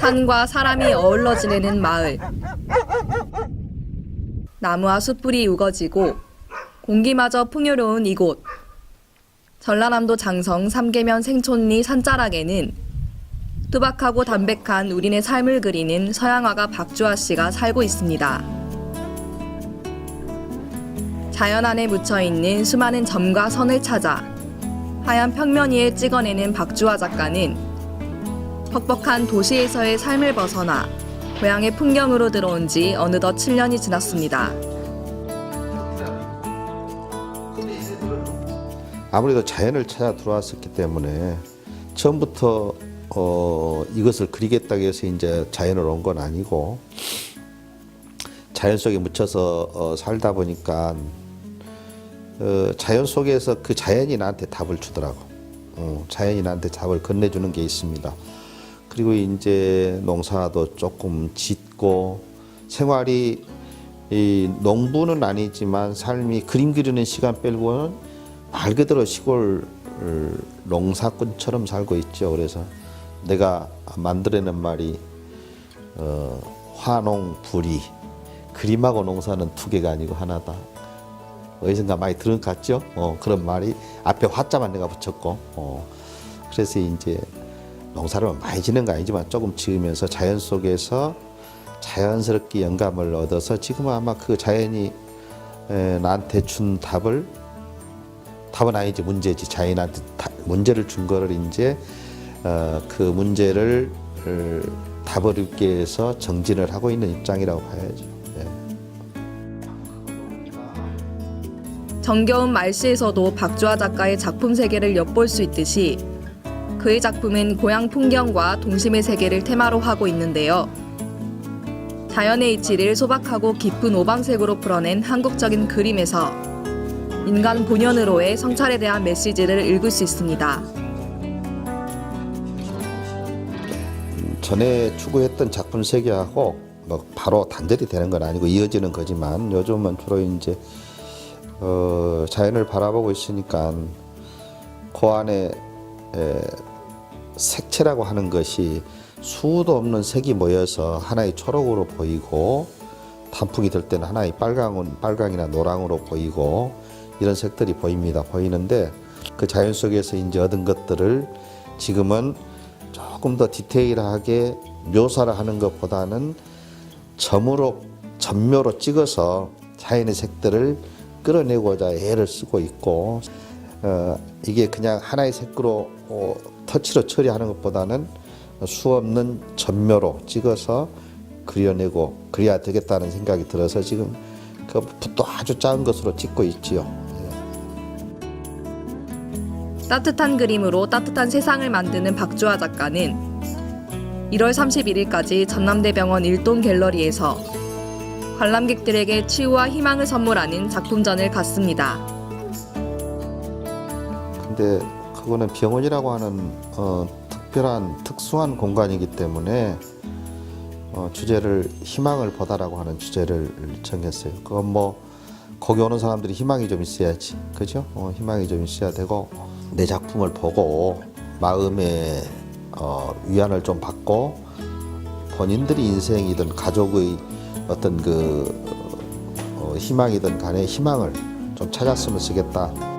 산과 사람이 어울러 지내는 마을. 나무와 숯불이 우거지고 공기마저 풍요로운 이곳. 전라남도 장성 삼계면 생촌리 산자락에는 투박하고 담백한 우리네 삶을 그리는 서양화가 박주아 씨가 살고 있습니다. 자연 안에 묻혀 있는 수많은 점과 선을 찾아 하얀 평면 위에 찍어내는 박주아 작가는 퍽퍽한 도시에서의 삶을 벗어나 고향의 풍경으로 들어온 지 어느덧 7년이 지났습니다. 아무래도 자연을 찾아 들어왔었기 때문에 처음부터 어, 이것을 그리겠다고 해서 이제 자연을 온 건 아니고 자연 속에 묻혀서 어, 살다 보니까 어, 자연 속에서 그 자연이 나한테 답을 주더라고. 어, 자연이 나한테 답을 건네주는 게 있습니다. 그리고 이제 농사도 조금 짓고 생활이 이 농부는 아니지만 삶이 그림 그리는 시간 빼고는 말 그대로 시골 어, 농사꾼처럼 살고 있죠. 그래서 내가 만들어낸 말이 어, 화농 불이 그림하고 농사는 두 개가 아니고 하나다. 어디선가 많이 들은 것 같죠? 어, 그런 말이 앞에 화자만 내가 붙였고 어, 그래서 이제 농사를 많이 지는 거 아니지만 조금 지으면서 자연 속에서 자연스럽게 영감을 얻어서 지금은 아마 그 자연이 에, 나한테 준 답을 답은 아니지 문제지 자연한테 다- 문제를 준 거를 이제 어, 그 문제를 어, 답을 얻기 위해서 정진을 하고 있는 입장이라고 봐야죠. 예. 정겨운 말씨에서도 박주아 작가의 작품 세계를 엿볼 수 있듯이 그의 작품은 고향 풍경과 동심의 세계를 테마로 하고 있는데요. 자연의 이치를 소박하고 깊은 오방색으로 풀어낸 한국적인 그림에서 인간 본연으로의 성찰에 대한 메시지를 읽을 수 있습니다. 전에 추구했던 작품 세계하고 뭐 바로 단절이 되는 건 아니고 이어지는 거지만 요즘은 주로 이제 어, 자연을 바라보고 있으니까 그 안에 에, 색채라고 하는 것이 수도 없는 색이 모여서 하나의 초록으로 보이고 단풍이 들 때는 하나의 빨강은 빨강이나 노랑으로 보이고 이런 색들이 보입니다. 보이는데 그 자연 속에서 이제 얻은 것들을 지금은 조금 더 디테일하게 묘사를 하는 것보다는 점으로 점묘로 찍어서 자연의 색들을 끌어내고자 애를 쓰고 있고 어, 이게 그냥 하나의 색으로 어, 터치로 처리하는 것보다는 수 없는 점묘로 찍어서 그려내고 그래야 되겠다는 생각이 들어서 지금 그 붓도 아주 작은 것으로 찍고 있지요. 따뜻한 그림으로 따뜻한 세상을 만드는 박주아 작가는 1월 31일까지 전남대병원 일동 갤러리에서 관람객들에게 치유와 희망을 선물하는 작품전을 갖습니다. 근데 그거는 병원이라고 하는 어, 특별한 특수한 공간이기 때문에 어, 주제를 희망을 보다라고 하는 주제를 정했어요. 그건 뭐 거기 오는 사람들이 희망이 좀 있어야지, 그죠? 어, 희망이 좀 있어야 되고 내 작품을 보고 마음의 어, 위안을 좀 받고 본인들이 인생이든 가족의 어떤 그 어, 희망이든 간에 희망을 좀 찾았으면 쓰겠다.